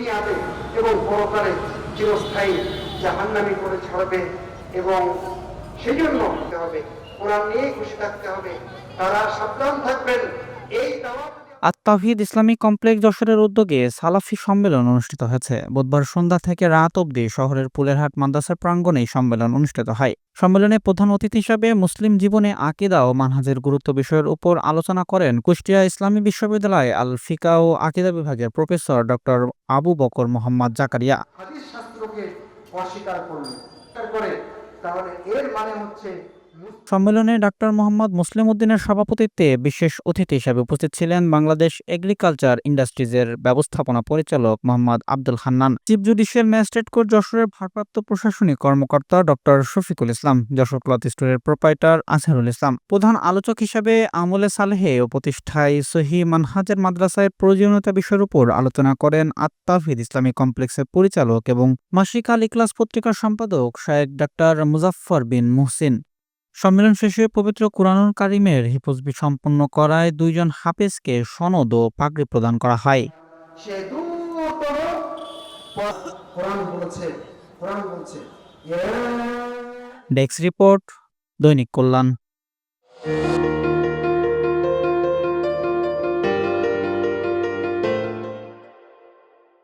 দুনিয়াতে এবং পরকালে চিরস্থায়ী জাহান্নামি করে ছাড়বে এবং সেই জন্য হবে, কোরআন নিয়ে খুশি থাকতে হবে। তারা সাবধান থাকবেন। এই দাওয়াত আত্মাহিদ ইসলামিক কমপ্লেক্স যশোরের উদ্যোগে সালাফি সম্মেলন অনুষ্ঠিত হয়েছে। বুধবার সন্ধ্যা থেকে রাত অবধি শহরের পুলেরহাট মাদ্রাসার প্রাঙ্গণে সম্মেলন অনুষ্ঠিত হয়। সম্মেলনে প্রধান অতিথি হিসাবে মুসলিম জীবনে আকিদা ও মানহাজের গুরুত্ব বিষয়ের উপর আলোচনা করেন কুষ্টিয়া ইসলামী বিশ্ববিদ্যালয় আল ফিকা ও আকিদা বিভাগের প্রফেসর ডক্টর আবু বকর মোহাম্মদ জাকারিয়া। অস্বীকার করে, তাহলে এর মানে হচ্ছে সম্মেলনে ডাক্তার মোহাম্মদ মুসলিম উদ্দিনের সভাপতিত্বে বিশেষ অতিথি হিসেবে উপস্থিত ছিলেন বাংলাদেশ এগ্রিকালচার ইন্ডাস্ট্রিজের ব্যবস্থাপনা পরিচালক Mohammad Abdul Hannan. Chief judicial magistrate court যশোরের ভারপ্রাপ্ত প্রশাসনিক কর্মকর্তা ডক্টর শফিকুল ইসলাম, যশোর ক্লথ স্টোরের প্রোপাইটার আজহারুল ইসলাম। প্রধান আলোচক হিসেবে আমলে সালেহে ও প্রতিষ্ঠায় সহি মানহাজের মাদ্রাসায় প্রয়োজনীয়তা বিষয়ের উপর আলোচনা করেন আত্মাফিদ ইসলামী কমপ্লেক্সের পরিচালক এবং মাসিক আল ইকলাস পত্রিকার সম্পাদক শায়েক ডাক্তার মুজাফফর বিন মুহসিন। সম্মেলন শেষে পবিত্র কোরআনুল কারিমের হিফজবি সম্পন্ন করায় দুইজন হাফেজকে সনদ ও পাগড়ি প্রদান করা হয়। ডেস্ক রিপোর্ট দৈনিক কল্যাণ।